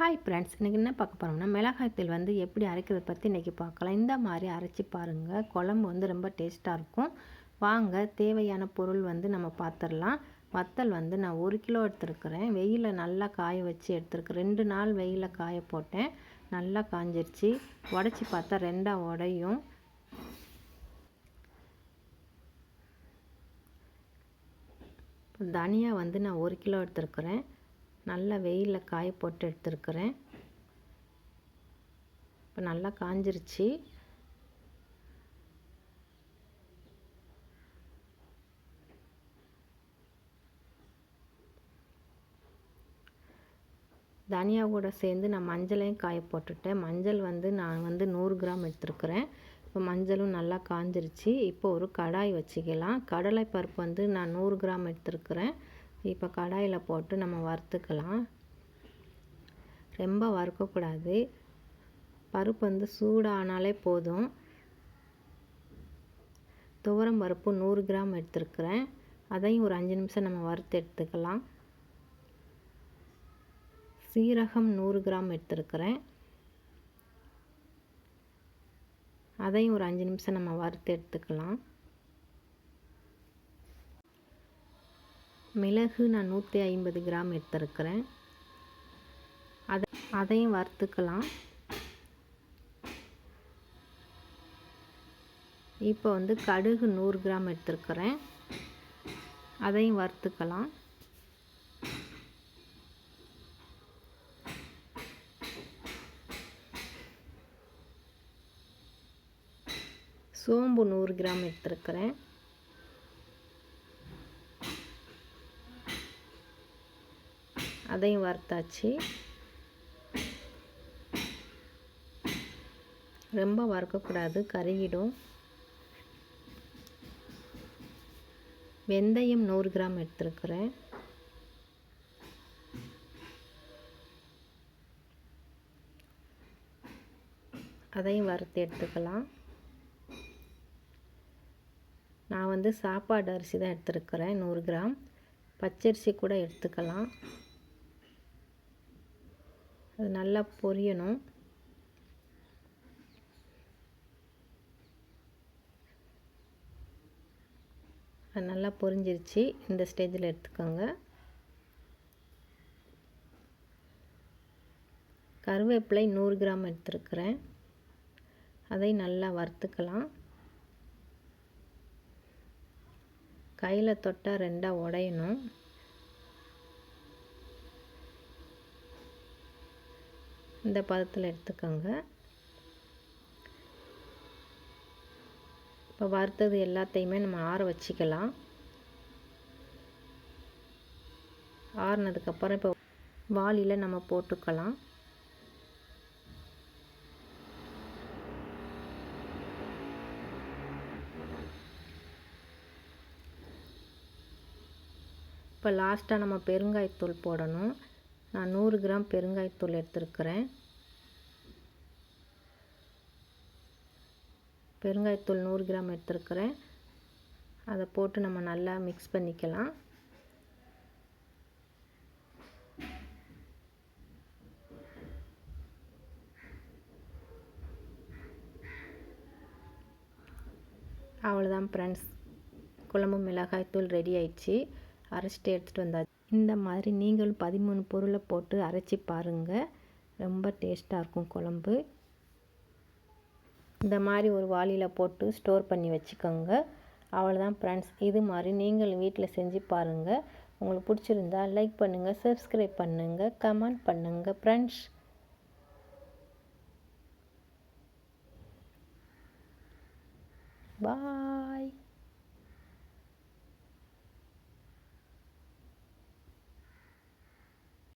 Hi friends இன்றைக்கி என்ன பார்க்க போகிறோம்னா மிளகாய்த்தூள் வந்து எப்படி அரைக்கிறத பற்றி இன்றைக்கி பார்க்கலாம். இந்த மாதிரி அரைச்சி பாருங்கள் குழம்பு வந்து ரொம்ப டேஸ்ட்டாக இருக்கும். வாங்க தேவையான பொருள் வந்து நம்ம பார்த்துடலாம் வத்தல் வந்து நான் ஒரு கிலோ எடுத்துருக்கிறேன். வெயிலில் நல்லா காய வச்சு எடுத்துருக்கேன். ரெண்டு நாள் வெயிலில் காய போட்டேன். நல்லா காஞ்சிருச்சு. உடச்சி பார்த்தா ரெண்டாக உடையும். தனியாக வந்து நான் ஒரு கிலோ எடுத்துருக்குறேன். நல்லா வெயிலில் காய போட்டு எடுத்துருக்குறேன். இப்போ நல்லா காஞ்சிருச்சு. தனியா கூட சேர்ந்து நான் மஞ்சளையும் காய போட்டுட்டேன். மஞ்சள் வந்து நான் வந்து நூறு கிராம் எடுத்துருக்குறேன். இப்போ மஞ்சளும் நல்லா காஞ்சிருச்சு. இப்போ ஒரு கடாய் வச்சுக்கலாம். கடலை பருப்பு வந்து நான் நூறு கிராம் எடுத்துருக்குறேன். இப்போ கடாயில் போட்டு நம்ம வறுத்துக்கலாம். ரொம்ப வறுக்கக்கூடாது. பருப்பு வந்து சூடானாலே போதும். துவரம் பருப்பு நூறு கிராம் எடுத்துருக்குறேன். அதையும் ஒரு அஞ்சு நிமிஷம் நம்ம வறுத்து எடுத்துக்கலாம். சீரகம் நூறு கிராம் எடுத்துருக்குறேன். அதையும் ஒரு அஞ்சு நிமிஷம் நம்ம வறுத்து எடுத்துக்கலாம். மிளகு நான் நூற்றி ஐம்பது கிராம் எடுத்துருக்கிறேன். அதை அதையும் வறுத்துக்கலாம். இப்போ வந்து கடுகு நூறு கிராம் எடுத்துருக்கிறேன். அதையும் வறுத்துக்கலாம். சோம்பு நூறு கிராம் எடுத்துருக்கிறேன். அதையும் வறுத்தாச்சு. ரொம்ப வறுக்கக்கூடாது கருகிடும். வெந்தயம் நூறு கிராம் எடுத்துருக்குறேன். அதையும் வறுத்து எடுத்துக்கலாம். நான் வந்து சாப்பாடு அரிசி தான் எடுத்துருக்கிறேன் நூறு கிராம். பச்சரிசி கூட எடுத்துக்கலாம். அது நல்லா பொரியணும். அது நல்லா பொரிஞ்சிருச்சு. இந்த ஸ்டேஜில் எடுத்துக்கோங்க. கருவேப்பிலை நூறு கிராம் எடுத்துருக்குறேன். அதை நல்லா வறுத்துக்கலாம். கையில் தொட்டால் ரெண்டாக உடையணும். இந்த பதத்தில் எடுத்துக்கோங்க. இப்போ வறுத்தது எல்லாத்தையுமே நம்ம ஆற வச்சுக்கலாம். ஆறுனதுக்கப்புறம் இப்போ வாளியில் நம்ம போட்டுக்கலாம். இப்போ லாஸ்ட்டாக நம்ம பெருங்காயத்தூள் போடணும். நான் நூறு கிராம் பெருங்காயத்தூள் எடுத்துருக்கிறேன். பெருங்காயத்தூள் நூறு கிராம் எடுத்துருக்கிறேன். அதை போட்டு நம்ம நல்லா மிக்ஸ் பண்ணிக்கலாம். அவ்வளோதான் ஃப்ரெண்ட்ஸ் குழம்பு மிளகாய்த்தூள் ரெடி ஆயிடுச்சு. அரைச்சிட்டு எடுத்துகிட்டு வந்தாச்சு. இந்த மாதிரி நீங்களும் பதிமூணு பொருளை போட்டு அரைச்சி பாருங்கள் ரொம்ப டேஸ்ட்டாக இருக்கும் குழம்பு. இந்த மாதிரி ஒரு வாளியில் போட்டு ஸ்டோர் பண்ணி வச்சுக்கோங்க. அவ்வளோதான் ஃப்ரெண்ட்ஸ் இது மாதிரி நீங்கள் வீட்டில் செஞ்சு பாருங்கள் உங்களுக்கு பிடிச்சிருந்தா லைக் பண்ணுங்கள் சப்ஸ்கிரைப் பண்ணுங்கள் கமெண்ட் பண்ணுங்கள் ஃப்ரெண்ட்ஸ் பாய்